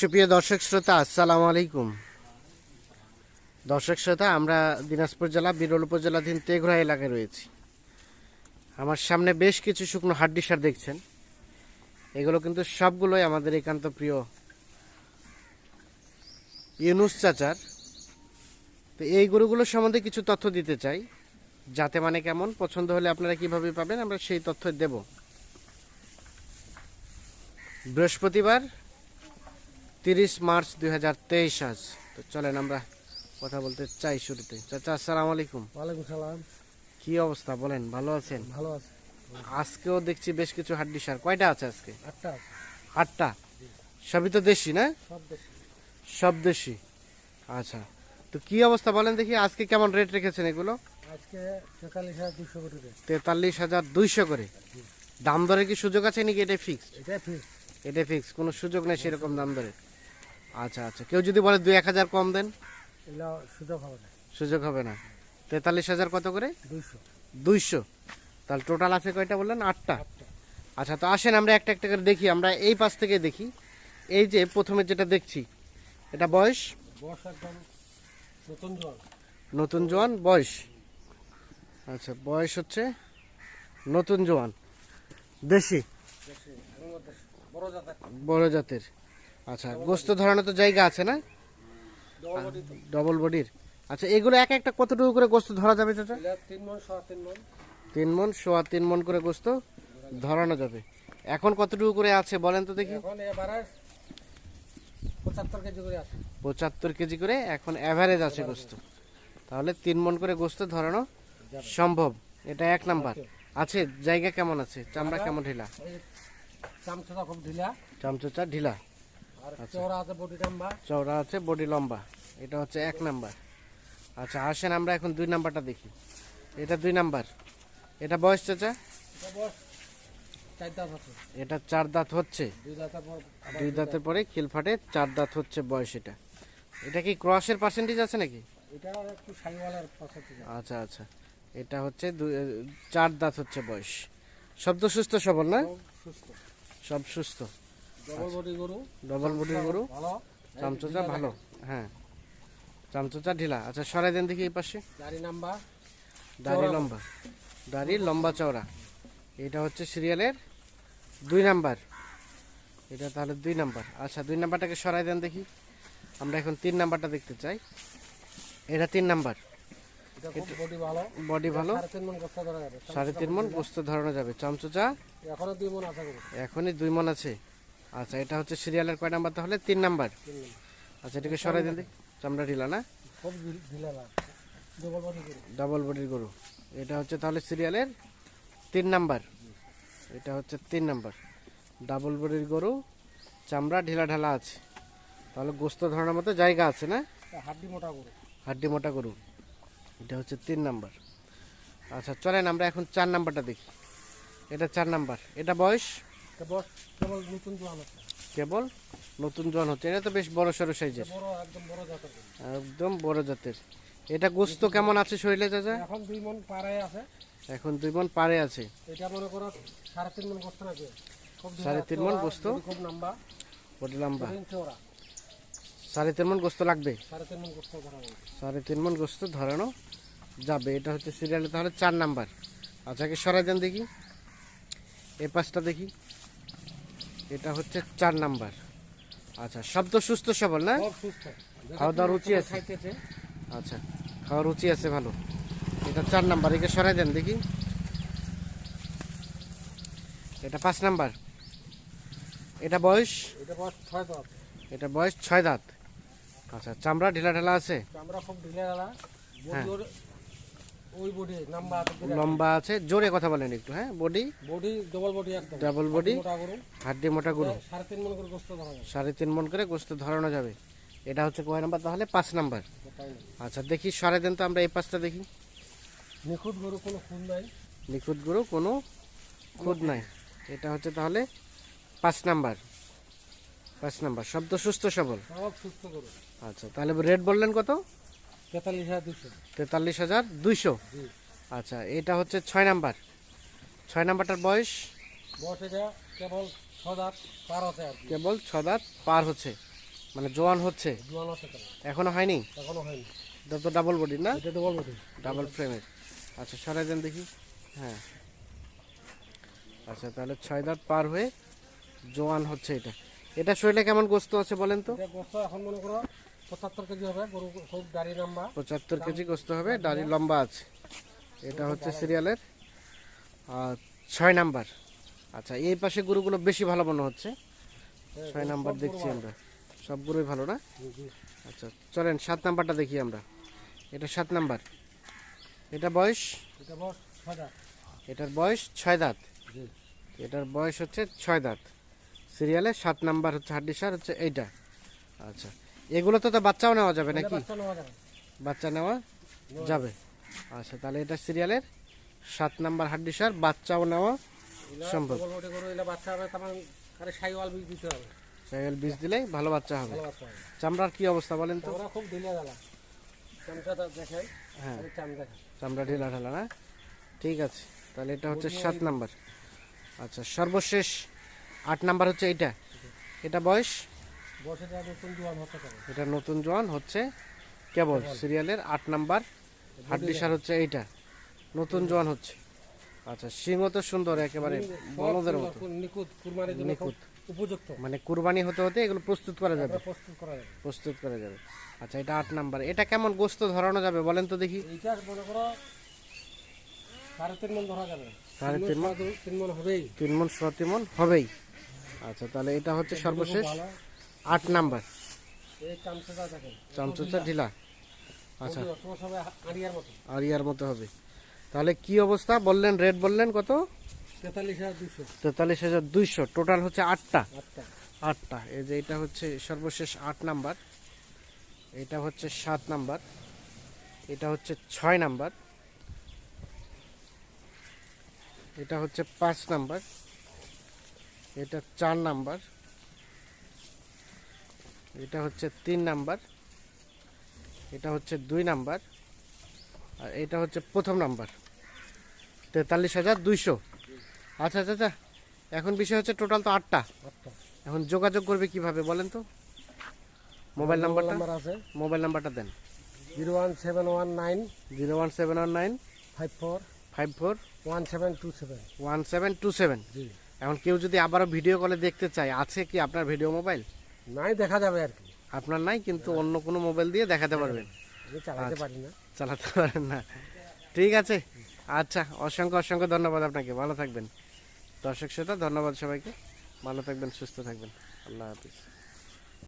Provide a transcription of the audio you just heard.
সুপ্রিয় দর্শক শ্রোতা, আসসালামু আলাইকুম। দর্শক শ্রোতা, আমরা দিনাজপুর জেলা, বিরল উপজেলাধীন তেঘরা এলাকায় রয়েছি। আমার সামনে বেশ কিছু শুকনো হাড্ডি সার দেখছেন। এগুলো কিন্তু সবগুলোই আমাদের একান্ত প্রিয় ইউনুস চাচার। তো এই গরুগুলো সম্বন্ধে কিছু তথ্য দিতে চাই। যাতে মানে কেমন, পছন্দ হলে আপনারা কীভাবে পাবেন, আমরা সেই তথ্য দেব। বৃহস্পতিবার তিরিশ মার্চ দুই হাজার তেইশ আজ। তো চলেন আমরা কথা বলতে চাই শুরুতে। চাচা আসসালামু আলাইকুম। ওয়ালাইকুম সালাম। কি অবস্থা বলেন ভালো আছেন? ভালো আছে। আজকেও দেখছি বেশ কিছু হাড্ডি সার। কয়টা আছে আজকে? আটটা আটটা? সবই তো দেশি না? সব দেশি। আচ্ছা তো কি অবস্থা বলেন দেখি আজকে কেমন রেট রেখেছেন এগুলো? আজকে তেতাল্লিশ হাজার দুশো কোটি তেতাল্লিশ হাজার দুইশো করে। দাম দরে কি সুযোগ আছে নাকি? এটা ফিক্স এটাই ফিক্স এটা ফিক্স কোনো সুযোগ নেই সেরকম দাম দরে। আচ্ছা আচ্ছা। কেউ যদি বলে দুই এক হাজার কম দেন? এগুলো সুযোগ হবে না। সুযোগ হবে না। তেতাল্লিশ হাজার কত করে? দুইশো। দুইশো। তাহলে টোটাল আছে কয়টা বললেন? আটটা। আচ্ছা তো আসেন আমরা একটা একটা করে দেখি। আমরা এই পাশ থেকে দেখি। এই যে প্রথমে যেটা দেখছি এটা বয়স? নতুন জল নতুন জোয়ান বয়স? আচ্ছা বয়স হচ্ছে নতুন জোয়ান। দেশি? বড় জাতের। আচ্ছা গোস্ত ধরানো তো জায়গা আছে না? ডবল বডির আচ্ছা এগুলো এক একটা কতটুকু করে গোস্ত ধরা যাবে চাচা? তিন মন সোয়া তিন মন তিন মন সোয়া তিন মন করে গোস্ত ধরানো যাবে। এখন কতটুকু করে আছে বলেন তো দেখি। পঁচাত্তর কেজি করে পঁচাত্তর কেজি করে এখন অ্যাভারেজ আছে গোস্ত। তাহলে তিন মন করে গোস্ত ধরানো সম্ভব। এটা এক নাম্বার। আছে জায়গা কেমন আছে? চামড়া কেমন ঢিলা? এই চামচটা খুব ঢিলা। চামচোচা ঢিলা। চওড়া আছে বডি লম্বা। এটা হচ্ছে এক নাম্বার। আচ্ছা আসেন আমরা এখন দুই নাম্বারটা দেখি। এটা দুই নাম্বার। এটা বয়স চাচা? এটা চার দাঁত হচ্ছে। দুই দাঁতের পর আবার দুই দাঁতের পরে খিল ফাটে চার দাঁত হচ্ছে বয়স এটা। এটা কি ক্রসের পার্সেন্টেজ আছে নাকি? আচ্ছা আচ্ছা। এটা হচ্ছে চার দাঁত হচ্ছে বয়স। শব্দ সুস্থ সবল না? সব সুস্থ। ডবল বডি গরু। ডবল বডির গরু। ভালো। চামচোচা ভালো। হ্যাঁ। চামচোচা ঢিলা। আচ্ছা সরাই দেন দেখি এই পাশে। নাম্বার দাড়ি লম্বা। দাড়ি লম্বা চওড়া। এটা হচ্ছে সিরিয়ালের দুই নাম্বার। এটা তাহলে দুই নাম্বার। আচ্ছা দুই নাম্বারটাকে সরাই দেন দেখি। আমরা এখন তিন নাম্বারটা দেখতে চাই। এটা তিন নাম্বার। বডি ভালো। সাড়ে তিন মন গোস্ত ধরানো যাবে। চামচোচা? এখনই দুই মন আছে। আচ্ছা এটা হচ্ছে সিরিয়ালের কয় নাম্বার তাহলে? তিন নাম্বার। আচ্ছা এটাকে সরাই দেখি চামড়া ঢিলা না? ডবল বডির গরু। এটা হচ্ছে তাহলে সিরিয়ালের তিন নাম্বার। এটা হচ্ছে তিন নাম্বার। ডাবল বডির গরু চামড়া ঢিলা ঢালা আছে। তাহলে গোস্ত ধরানোর মতো জায়গা আছে না? হাড্ডি মোটা গরু। হাড্ডি মোটা গরু। এটা হচ্ছে তিন নাম্বার। আচ্ছা চলেন আমরা এখন চার নাম্বারটা দেখি। এটা চার নাম্বার। এটা বয়স? কেবল নতুন জোয়ান আছে। কেবল নতুন হচ্ছে। এটা তো বেশ বড় সড়ো সাইজের। একদম বড় জাতের। এটা গোস্ত কেমন আছে শরীরে চাচা? এখন দুই মন পাড়ায় আছে। এখন দুই মন পারে আছে। এটা মনে করো সাড়ে তিন মন খুব ঢিলা, সাড়ে তিন চওড়া, গোস্ত? খুব লম্বা বডি লম্বা। সাড়ে তিন মন গোস্ত লাগবে? মন সাড়ে তিন মন গোস্ত ধরানো যাবে। এটা হচ্ছে সিরিয়ালে তাহলে চার নাম্বার। আচ্ছা কি সরাই দেন দেখি। এ পাঁচটা দেখি। এটা হচ্ছে চার নাম্বার। আচ্ছা শব্দ সুস্থ সবল না? খাওয়া দাওয়ার রুচি আছে? আচ্ছা খাওয়া রুচি আছে ভালো। এটা চার নাম্বার একে সরাই দেন দেখি। এটা পাঁচ নাম্বার। এটা বয়স? এটা বয়স ছয় দাঁত। এটা বয়স ছয় দাঁত। আচ্ছা চামড়া ঢিলা ঢালা আছে? আমরা খুব ঢিলা গেলা হ্যাঁ। ওই বডি নাম্বা লম্বা আছে জোরে কথা বলেন একটু হ্যাঁ? বডি বডি ডবল বডি একদম। ডাবল বডি হাড্ডি মোটা গরু। সাড়ে তিন মন করে গোস্ত ধরা যাবে। সাড়ে তিন মন করে গোস্ত ধরানো যাবে। এটা হচ্ছে কয় নাম্বার? তাহলে পাঁচ নাম্বার। আচ্ছা দেখি সরে দেন তো আমরা এই পাঁচটা দেখি। নিখুঁত গরু কোনো খুন নাই। নিখুঁত গরু কোনো খুদ নাই। এটা হচ্ছে তাহলে পাঁচ নাম্বার। পাঁচ নাম্বার। শব্দ সুস্থ সবল। সব সুস্থ গরু। আচ্ছা তাহলে রেট বললেন কত? তেতাল্লিশ হাজার দুইশো। আচ্ছা এটা হচ্ছে ছয় নাম্বার। ছয় নাম্বারটার বয়স? কেবল কেবল ছ দাঁত পার হচ্ছে। মানে জোয়ান হচ্ছে। এখনও হয়নি? এখনও হয়নি। এটা তো ডাবল বডি না? এটা ডবল বডি ডাবল ফ্রেমের আচ্ছা সরাই দেন দেখি। হ্যাঁ। আচ্ছা তাহলে ছয় দাঁত পার হয়ে জোয়ান হচ্ছে এটা। এটা শরীরে কেমন গোস্ত আছে বলেন তো? গোস্ত এখন মনে করো পঁচাত্তর কেজি হবে গরু কেজি গোস্ত হবে দাড়ি লম্বা আছে। এটা হচ্ছে সিরিয়ালের আর ছয় নাম্বার। আচ্ছা এই পাশে গরুগুলো বেশি ভালো মনে হচ্ছে। ছয় নাম্বার দেখছি আমরা। সব গরুই ভালো না? আচ্ছা চলেন সাত নাম্বারটা দেখি আমরা। এটা সাত নাম্বার। এটা বয়স? এটার বয়স ছয় দাঁত। এটার বয়স হচ্ছে ছয় দাঁত। সিরিয়ালে সাত নাম্বার হচ্ছে হাড্ডি সার হচ্ছে এইটা। আচ্ছা এগুলো তো বাচ্চাও নেওয়া যাবে নাকি? বাচ্চা নেওয়া যাবে। আচ্ছা তাহলে এটা সিরিয়ালের সাত নাম্বার হাড্ডি সার বাচ্চাও নেওয়া সম্ভব। সাইকেল বীজ দিলেই ভালো বাচ্চা হবে। চামড়ার কি অবস্থা বলেন তো? খুব ঢিলে হ্যাঁ। চামড়া ঢিলা। ঢালা না? ঠিক আছে তাহলে এটা হচ্ছে সাত নাম্বার। আচ্ছা সর্বশেষ আট নাম্বার হচ্ছে এইটা। এটা বয়স? এটা নতুন জোয়ান হচ্ছে কেবল সিরিয়ালের আট নাম্বার হাড্ডি সার হচ্ছে এইটা। নতুন জোয়ান হচ্ছে। আচ্ছা সিংহ তো সুন্দর একেবারে বলদের মতো। নিখুঁত। উপযুক্ত। মানে কুরবানি হতে হতে এগুলো প্রস্তুত করা যাবে। প্রস্তুত করা যাবে। প্রস্তুত করা যাবে। আচ্ছা এটা আট নাম্বার। এটা কেমন গোস্ত ধরানো যাবে বলেন তো দেখি। এইটা মনে করো সাড়ে তিন মন ধরা যাবে। সাড়ে তিন মন হবেই। তিন মন সোয়া তিন মন হবেই। আচ্ছা তাহলে এটা হচ্ছে সর্বশেষ। আট নাম্বার। চামচুচা ঢিলা। আচ্ছা। আড়িয়ার মতো। হবে। তাহলে কি অবস্থা? বললেন রেট বললেন কত? তেতাল্লিশ হাজার দুইশো। টোটাল হচ্ছে আটটা। আটটা। এই যে এটা হচ্ছে সর্বশেষ আট নাম্বার। এটা হচ্ছে সাত নাম্বার। এটা হচ্ছে ছয় নাম্বার। এটা হচ্ছে পাঁচ নাম্বার। এটা চার নাম্বার। এটা হচ্ছে তিন নাম্বার এটা হচ্ছে দুই নাম্বার আর এটা হচ্ছে প্রথম নাম্বার। তেতাল্লিশ হাজার দুইশো। আচ্ছা আচ্ছা আচ্ছা এখন বিষয় হচ্ছে টোটাল তো আটটা। আটটা। এখন যোগাযোগ করবে কীভাবে বলেন তো? মোবাইল নাম্বারটা? নাম্বার আছে। মোবাইল নাম্বারটা দেন। Zero one seven one nine. Zero one seven one nine. Five four. Five four. One seven two seven. One seven two seven. এখন কেউ যদি আবারও ভিডিও কলে দেখতে চায় আছে কি আপনার ভিডিও মোবাইল? নাই দেখা যাবে আর কি। আপনার নাই কিন্তু অন্য কোনো মোবাইল দিয়ে দেখাতে পারবেন। আমি চালাতে পারি না। চালাতে পারেন না। ঠিক আছে। আচ্ছা অসংখ্য অসংখ্য ধন্যবাদ আপনাকে। ভালো থাকবেন। দর্শক শ্রোতা ধন্যবাদ সবাইকে। ভালো থাকবেন সুস্থ থাকবেন। আল্লাহ হাফিজ।